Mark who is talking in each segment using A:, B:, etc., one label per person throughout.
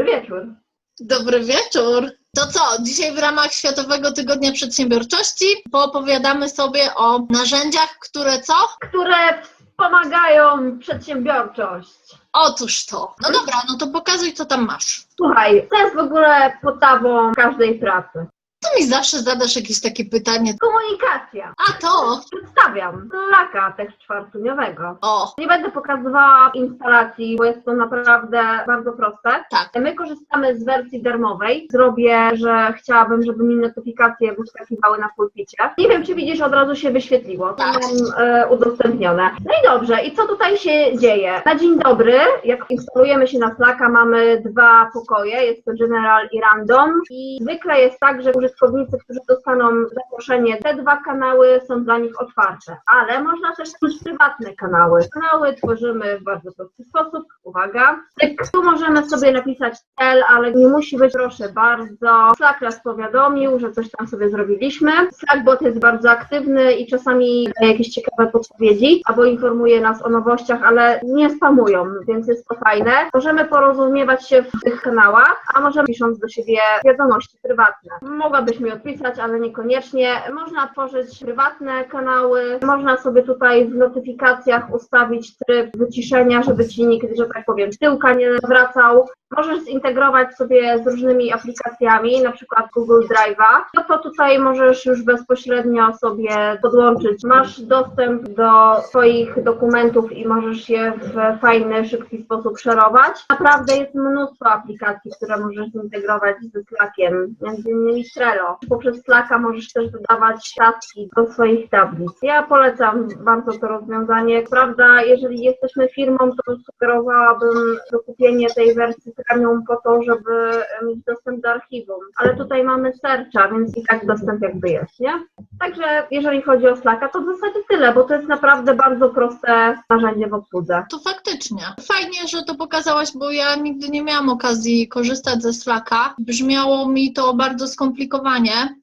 A: Dobry wieczór.
B: Dobry wieczór. To co, dzisiaj w ramach Światowego Tygodnia Przedsiębiorczości poopowiadamy sobie o narzędziach, które co?
A: Które wspomagają przedsiębiorczość.
B: Otóż to. No dobra, no to pokazuj, co tam masz.
A: Słuchaj, to jest w ogóle podstawą każdej pracy.
B: To mi zawsze zadasz jakieś takie pytanie.
A: Komunikacja.
B: A to?
A: Przedstawiam Slacka też czwartuniowego.
B: O,
A: Nie będę pokazywała instalacji, bo jest to naprawdę bardzo proste.
B: tak.
A: My korzystamy z wersji darmowej. Zrobię, że chciałabym, żeby mi notyfikacje wyskakiwały na pulpicie. Nie wiem, czy widzisz, od razu się wyświetliło. To
B: Tak.
A: mam e, udostępnione. No i dobrze, i co tutaj się dzieje? Na dzień dobry, jak instalujemy się na Slacka, mamy dwa pokoje, jest to General i Random i zwykle jest tak, że użytkownicy, którzy dostaną zaproszenie, te dwa kanały są dla nich otwarte, ale można też tworzyć prywatne kanały. Kanały tworzymy w bardzo prosty sposób. Uwaga. Tu możemy sobie napisać cel, ale nie musi być, proszę bardzo. Slack nas powiadomił, że coś tam sobie zrobiliśmy. Slackbot jest bardzo aktywny i czasami daje jakieś ciekawe podpowiedzi albo informuje nas o nowościach, ale nie spamują, więc jest to fajne. Możemy porozumiewać się w tych kanałach, a możemy pisząc do siebie wiadomości prywatne. Mogłabyś mi odpisać, ale niekoniecznie. Można tworzyć prywatne kanały, można sobie tutaj w notyfikacjach ustawić tryb wyciszenia, żeby ci nikt, że tak powiem, tyłka nie wracał. Możesz zintegrować sobie z różnymi aplikacjami, na przykład Google Drive'a. No to tutaj możesz już bezpośrednio sobie podłączyć. Masz dostęp do swoich dokumentów i możesz je w fajny, szybki sposób szerować. Naprawdę jest mnóstwo aplikacji, które możesz zintegrować ze Slackiem, między innymi Trello. Poprzez Slacka możesz też dodawać taski do swoich tablic. Ja polecam bardzo to rozwiązanie. Prawda, jeżeli jesteśmy firmą, to sugerowałabym dokupienie tej wersji premium po to, żeby mieć dostęp do archiwum. Ale tutaj mamy searcha, więc i tak dostęp jakby jest, nie? Także jeżeli chodzi o Slacka, to w zasadzie tyle, bo to jest naprawdę bardzo proste narzędzie w obsłudze.
B: To faktycznie. Fajnie, że to pokazałaś, bo ja nigdy nie miałam okazji korzystać ze Slacka. Brzmiało mi to bardzo skomplikowanie.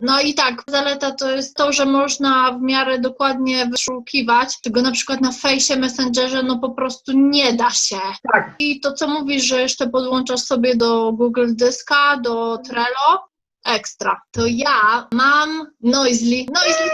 B: No i tak, zaleta to jest to, że można w miarę dokładnie wyszukiwać, czego na przykład na fejsie, Messengerze no po prostu nie da się.
A: Tak.
B: I to co mówisz, że jeszcze podłączasz sobie do Google Dyska, do Trello, ekstra. To ja mam Noisly. Noisly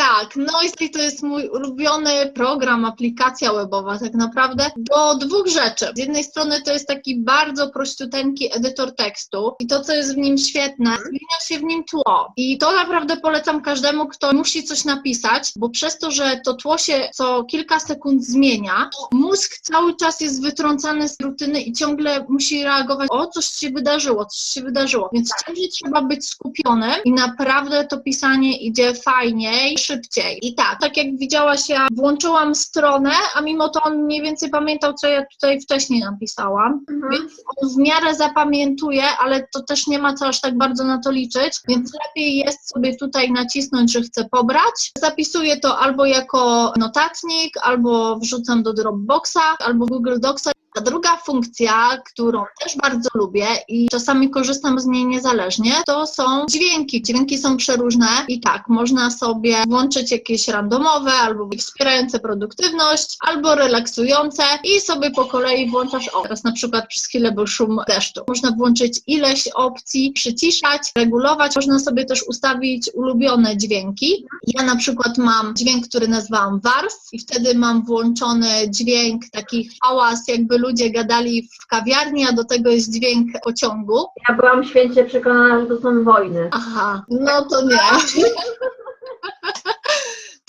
B: tak, Noisly to jest mój ulubiony program, aplikacja webowa tak naprawdę do dwóch rzeczy. Z jednej strony to jest taki bardzo prościuteńki edytor tekstu i to, co jest w nim świetne, zmienia się w nim tło. I to naprawdę polecam każdemu, kto musi coś napisać, bo przez to, że to tło się co kilka sekund zmienia, mózg cały czas jest wytrącany z rutyny i ciągle musi reagować, o, coś się wydarzyło, coś się wydarzyło. Więc ciągle trzeba być skupionym i naprawdę to pisanie idzie fajniej, szybciej. I tak, tak jak widziałaś, ja włączyłam stronę, a mimo to on mniej więcej pamiętał, co ja tutaj wcześniej napisałam. Więc on w miarę zapamiętuje, ale to też nie ma co aż tak bardzo na to liczyć, więc lepiej jest sobie tutaj nacisnąć, że chcę pobrać. Zapisuję to albo jako notatnik, albo wrzucam do Dropboxa, albo Google Docsa. A druga funkcja, którą też bardzo lubię i czasami korzystam z niej niezależnie, to są dźwięki. Dźwięki są przeróżne i tak, można sobie włączyć jakieś randomowe albo wspierające produktywność, albo relaksujące i sobie po kolei włączasz, o teraz na przykład przez chwilę był szum deszczu. Można włączyć ileś opcji, przyciszać, regulować. Można sobie też ustawić ulubione dźwięki. Ja na przykład mam dźwięk, który nazwałam wars i wtedy mam włączony dźwięk taki hałas, jakby ludzie gadali w kawiarni, a do tego jest dźwięk pociągu.
A: Ja byłam święcie przekonana, że to są wojny.
B: Aha, no to nie.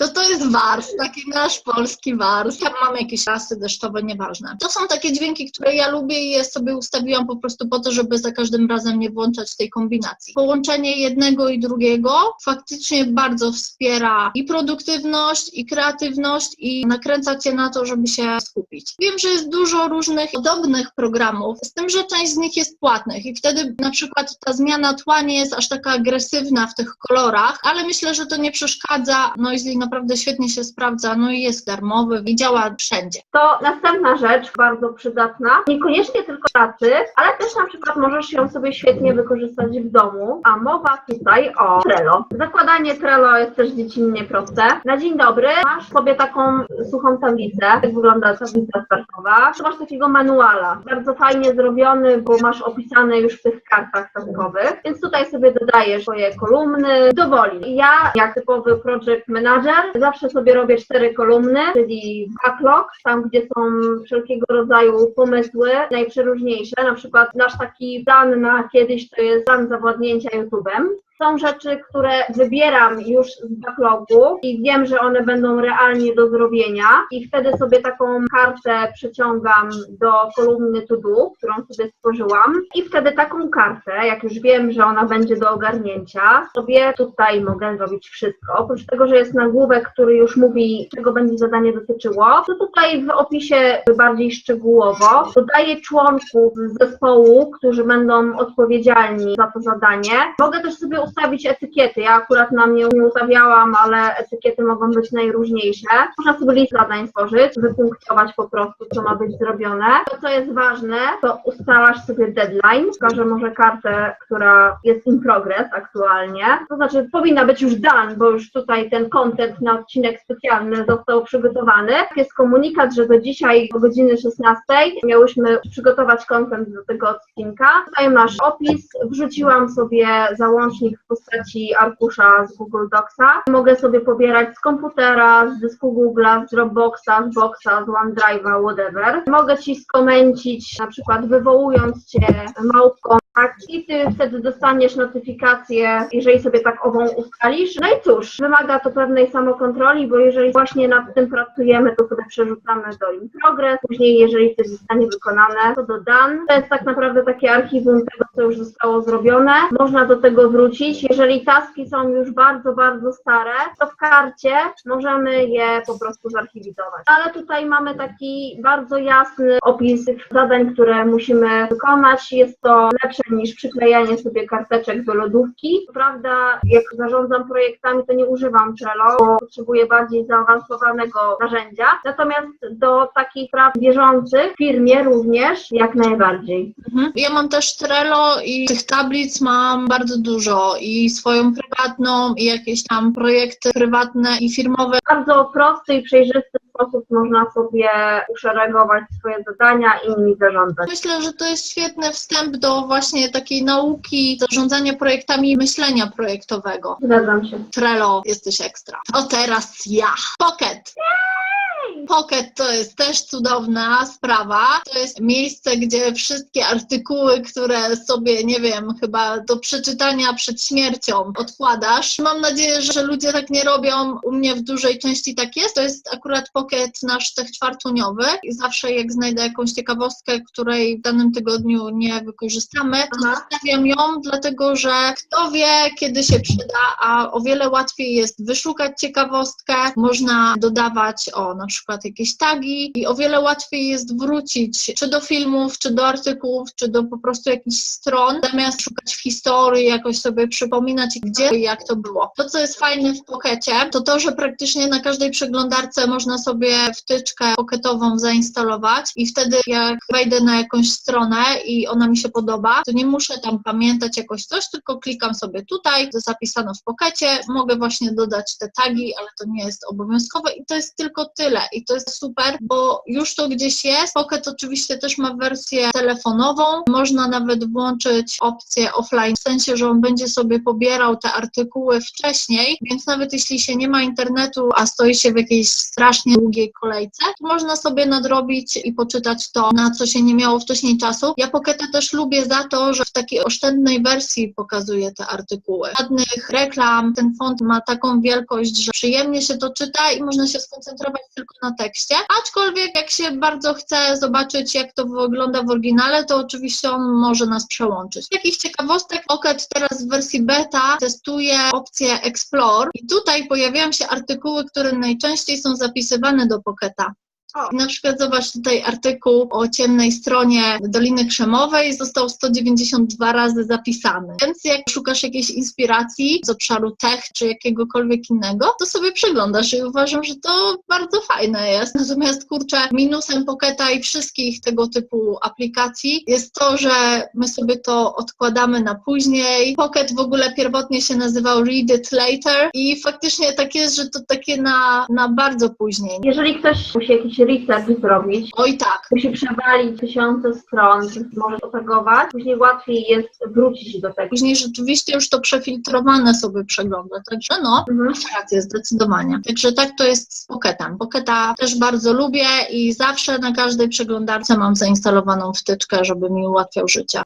B: To to jest wars, taki nasz polski wars. Tam mamy jakieś rasy deszczowe, nieważne. To są takie dźwięki, które ja lubię i je sobie ustawiłam po prostu po to, żeby za każdym razem nie włączać tej kombinacji. Połączenie jednego i drugiego faktycznie bardzo wspiera i produktywność, i kreatywność i nakręca cię na to, żeby się skupić. Wiem, że jest dużo różnych podobnych programów, z tym, że część z nich jest płatnych i wtedy na przykład ta zmiana tła nie jest aż taka agresywna w tych kolorach, ale myślę, że to nie przeszkadza. Noisly naprawdę świetnie się sprawdza, no i jest darmowy i działa wszędzie.
A: To następna rzecz, bardzo przydatna, niekoniecznie tylko pracy, ale też na przykład możesz ją sobie świetnie wykorzystać w domu, a mowa tutaj o Trello. Zakładanie Trello jest też dziecinnie proste. Na dzień dobry masz sobie taką suchą tablicę, jak wygląda tablica startowa. Masz takiego manuala, bardzo fajnie zrobiony, bo masz opisane już w tych kartach taskowych, więc tutaj sobie dodajesz swoje kolumny dowoli. Ja, jak typowy project manager, zawsze sobie robię cztery kolumny, czyli backlog, tam gdzie są wszelkiego rodzaju pomysły, najprzeróżniejsze, na przykład nasz taki plan na kiedyś to jest plan zawładnięcia YouTube'em. Są rzeczy, które wybieram już z backlogu i wiem, że one będą realnie do zrobienia i wtedy sobie taką kartę przeciągam do kolumny to do, którą sobie stworzyłam i wtedy taką kartę, jak już wiem, że ona będzie do ogarnięcia, sobie tutaj mogę zrobić wszystko. Oprócz tego, że jest nagłówek, który już mówi, czego będzie zadanie dotyczyło, to tutaj w opisie bardziej szczegółowo dodaję członków zespołu, którzy będą odpowiedzialni za to zadanie. Mogę też sobie ustawić etykiety. Ja akurat na mnie nie ustawiałam, ale etykiety mogą być najróżniejsze. Można sobie list zadań stworzyć, wypunktować po prostu, co ma być zrobione. To, co jest ważne, to ustalasz sobie deadline. Pokażę może kartę, która jest in progress aktualnie. To znaczy powinna być już done, bo już tutaj ten content na odcinek specjalny został przygotowany. Jest komunikat, że do dzisiaj o godziny 16 miałyśmy przygotować content do tego odcinka. Tutaj masz opis. Wrzuciłam sobie załącznik w postaci arkusza z Google Docsa. Mogę sobie pobierać z komputera, z dysku Google'a, z Dropboxa, z Boxa, z OneDrive'a, whatever. Mogę Ci skomencić, na przykład wywołując Cię małpką tak, i ty wtedy dostaniesz notyfikację, jeżeli sobie tak ową ustalisz. No i cóż, wymaga to pewnej samokontroli, bo jeżeli właśnie nad tym pracujemy, to sobie przerzucamy do in progress. Później, jeżeli coś zostanie wykonane, to do done. To jest tak naprawdę takie archiwum tego, co już zostało zrobione. Można do tego wrócić. Jeżeli taski są już bardzo, bardzo stare, to w karcie możemy je po prostu zarchiwizować. Ale tutaj mamy taki bardzo jasny opis zadań, które musimy wykonać. Jest to lepsze niż przyklejanie sobie karteczek do lodówki. Prawda, jak zarządzam projektami, to nie używam Trello, bo potrzebuję bardziej zaawansowanego narzędzia. Natomiast do takich praw bieżących w firmie również jak najbardziej.
B: Mhm. Ja mam też Trello i tych tablic mam bardzo dużo i swoją prywatną i jakieś tam projekty prywatne i firmowe.
A: Bardzo prosty i przejrzysty sposób można sobie uszeregować swoje zadania i nimi zarządzać.
B: Myślę, że to jest świetny wstęp do właśnie takiej nauki zarządzania projektami i myślenia projektowego.
A: Zgadzam się.
B: Trello, jesteś ekstra. O teraz ja. Pocket. Pocket to jest też cudowna sprawa. To jest miejsce, gdzie wszystkie artykuły, które sobie, nie wiem, chyba do przeczytania przed śmiercią odkładasz. Mam nadzieję, że ludzie tak nie robią. U mnie w dużej części tak jest. To jest akurat Pocket nasz czwartuniowy i zawsze jak znajdę jakąś ciekawostkę, której w danym tygodniu nie wykorzystamy, to
A: Aha.
B: zostawiam ją, dlatego że kto wie, kiedy się przyda, a o wiele łatwiej jest wyszukać ciekawostkę, można dodawać o na przykład jakieś tagi i o wiele łatwiej jest wrócić czy do filmów, czy do artykułów, czy do po prostu jakichś stron, zamiast szukać w historii, jakoś sobie przypominać gdzie i jak to było. To, co jest fajne w Pockecie, to to, że praktycznie na każdej przeglądarce można sobie wtyczkę pocketową zainstalować i wtedy jak wejdę na jakąś stronę i ona mi się podoba, to nie muszę tam pamiętać jakoś coś, tylko klikam sobie tutaj, to zapisano w Pockecie, mogę właśnie dodać te tagi, ale to nie jest obowiązkowe i to jest tylko tyle i to jest super, bo już to gdzieś jest. Pocket oczywiście też ma wersję telefonową, można nawet włączyć opcję offline, w sensie, że on będzie sobie pobierał te artykuły wcześniej, więc nawet jeśli się nie ma internetu, a stoi się w jakiejś strasznie długiej kolejce, można sobie nadrobić i poczytać to, na co się nie miało wcześniej czasu. Ja Pocketa też lubię za to, że w takiej oszczędnej wersji pokazuje te artykuły. Żadnych reklam, ten font ma taką wielkość, że przyjemnie się to czyta i można się skoncentrować tylko na tekście. Aczkolwiek jak się bardzo chce zobaczyć, jak to wygląda w oryginale, to oczywiście on może nas przełączyć. Takich ciekawostek Pocket teraz w wersji beta testuje opcję Explore i tutaj pojawiają się artykuły, które najczęściej są zapisywane do Pocketa. Na przykład zobacz tutaj artykuł o ciemnej stronie Doliny Krzemowej został 192 razy zapisany. Więc jak szukasz jakiejś inspiracji z obszaru tech czy jakiegokolwiek innego, to sobie przeglądasz i uważam, że to bardzo fajne jest. Natomiast kurczę, minusem Pocketa i wszystkich tego typu aplikacji jest to, że my sobie to odkładamy na później. Pocket w ogóle pierwotnie się nazywał Read It Later i faktycznie tak jest, że to takie na, na bardzo później.
A: Jeżeli ktoś musi jakiś research zrobić.
B: Oj tak.
A: Musi przewalić tysiące stron, może otagować, później łatwiej jest wrócić do tego.
B: Później rzeczywiście już to przefiltrowane sobie przegląda, także no,
A: Mhm.
B: masz rację, zdecydowanie. Także tak to jest z Pocketem. Pocketa też bardzo lubię i zawsze na każdej przeglądarce mam zainstalowaną wtyczkę, żeby mi ułatwiał życie.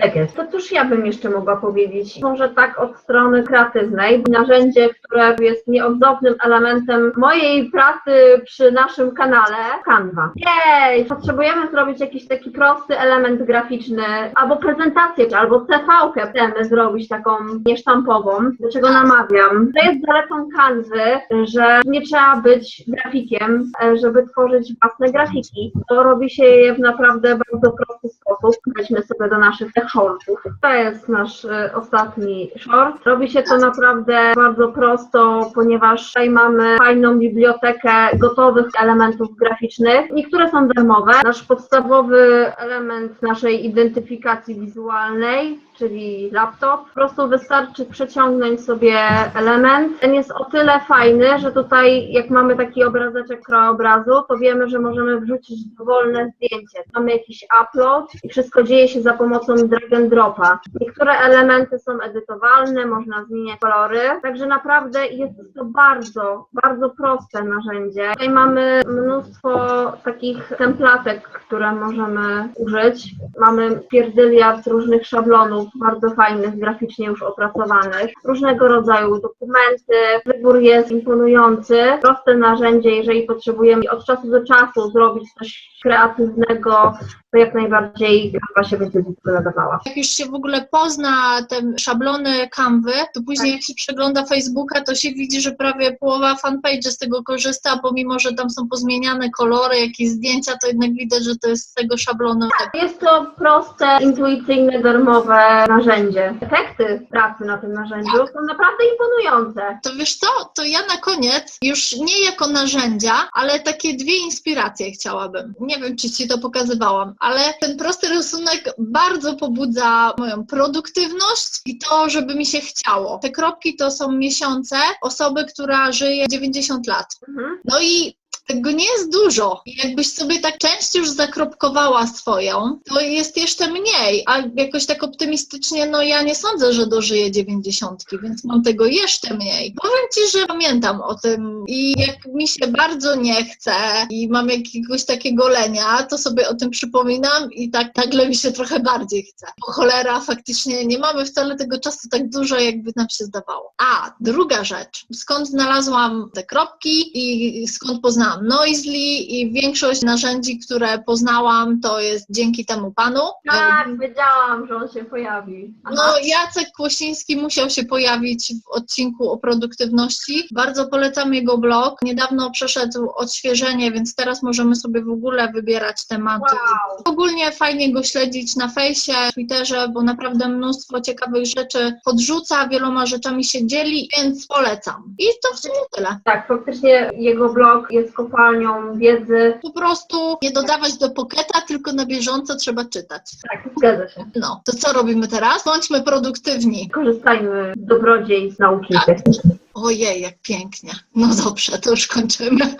A: Tak jest. To cóż ja bym jeszcze mogła powiedzieć? Może tak od strony kreatywnej. Narzędzie, które jest nieodzownym elementem mojej pracy przy naszym kanale, Canva. Jej! Potrzebujemy zrobić jakiś taki prosty element graficzny, albo prezentację, albo CV-kę chcemy zrobić taką niesztampową, do czego namawiam. To jest zaletą Canvy, że nie trzeba być grafikiem, żeby tworzyć własne grafiki. To robi się je w naprawdę bardzo prosty sposób. Weźmy sobie do naszych shortów. To jest nasz e, ostatni short. Robi się to naprawdę bardzo prosto, ponieważ tutaj mamy fajną bibliotekę gotowych elementów graficznych. Niektóre są darmowe. Nasz podstawowy element naszej identyfikacji wizualnej, czyli laptop. Po prostu wystarczy przeciągnąć sobie element. Ten jest o tyle fajny, że tutaj jak mamy taki obrazeczek krajobrazu, to wiemy, że możemy wrzucić dowolne zdjęcie. Mamy jakiś upload i wszystko dzieje się za pomocą drag and dropa. Niektóre elementy są edytowalne, można zmieniać kolory, także naprawdę jest to bardzo, bardzo proste narzędzie. Tutaj mamy mnóstwo takich templatek, które możemy użyć. Mamy pierdyliard różnych szablonów, bardzo fajnych, graficznie już opracowanych, różnego rodzaju dokumenty. Wybór jest imponujący. Proste narzędzie, jeżeli potrzebujemy od czasu do czasu zrobić coś kreatywnego, to jak najbardziej Canva się będzie nadawała.
B: Jak już się w ogóle pozna te szablony Canvy, to później jak się przegląda Facebooka, to się widzi, że prawie połowa fanpage z tego korzysta, pomimo, że tam są pozmieniane kolory, jakieś zdjęcia, to jednak widać, że to jest z tego szablonu.
A: Jest to proste, intuicyjne, darmowe narzędzie. Efekty pracy na tym narzędziu są naprawdę imponujące.
B: To wiesz co, to ja na koniec, już nie jako narzędzia, ale takie dwie inspiracje chciałabym. Nie wiem, czy Ci to pokazywałam, ale ten prosty rysunek bardzo pobudza moją produktywność i to, żeby mi się chciało. Te kropki to są miesiące osoby, która żyje 90 lat.
A: Mhm.
B: No i tego nie jest dużo. Jakbyś sobie tak część już zakropkowała swoją, to jest jeszcze mniej, a jakoś tak optymistycznie, no ja nie sądzę, że dożyję dziewięćdziesiątki, więc mam tego jeszcze mniej. Powiem Ci, że pamiętam o tym i jak mi się bardzo nie chce i mam jakiegoś takiego lenia, to sobie o tym przypominam i tak nagle mi się trochę bardziej chce. Bo cholera, faktycznie nie mamy wcale tego czasu tak dużo, jakby nam się zdawało. A, druga rzecz. Skąd znalazłam te kropki i skąd poznałam Noisely i większość narzędzi, które poznałam, to jest dzięki temu panu.
A: Tak, wiedziałam, że on się pojawi.
B: No, Jacek Kłosiński musiał się pojawić w odcinku o produktywności. Bardzo polecam jego blog. Niedawno przeszedł odświeżenie, więc teraz możemy sobie w ogóle wybierać tematy.
A: Wow.
B: Ogólnie fajnie go śledzić na fejsie, Twitterze, bo naprawdę mnóstwo ciekawych rzeczy podrzuca, wieloma rzeczami się dzieli, więc polecam. I to w sumie tyle.
A: Tak, faktycznie jego blog jest kopalnią wiedzy.
B: Po prostu nie dodawać do poketa, tylko na bieżąco trzeba czytać.
A: Tak, zgadza się.
B: No, to co robimy teraz? Bądźmy produktywni.
A: Korzystajmy z dobrodziejstw nauki
B: Tak.
A: technicznej.
B: Ojej, jak pięknie. No dobrze, to już kończymy.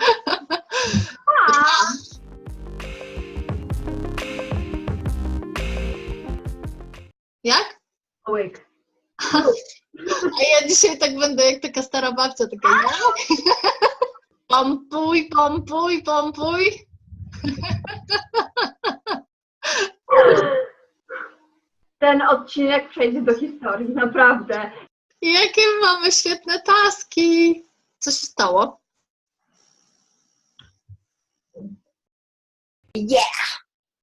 B: Jak?
A: Łyk.
B: A ja dzisiaj tak będę jak taka stara babcia, taka? Pompuj, pompuj, pompuj.
A: Ten odcinek przejdzie do historii, naprawdę.
B: Jakie mamy świetne taski. Co się stało?
A: Yeah!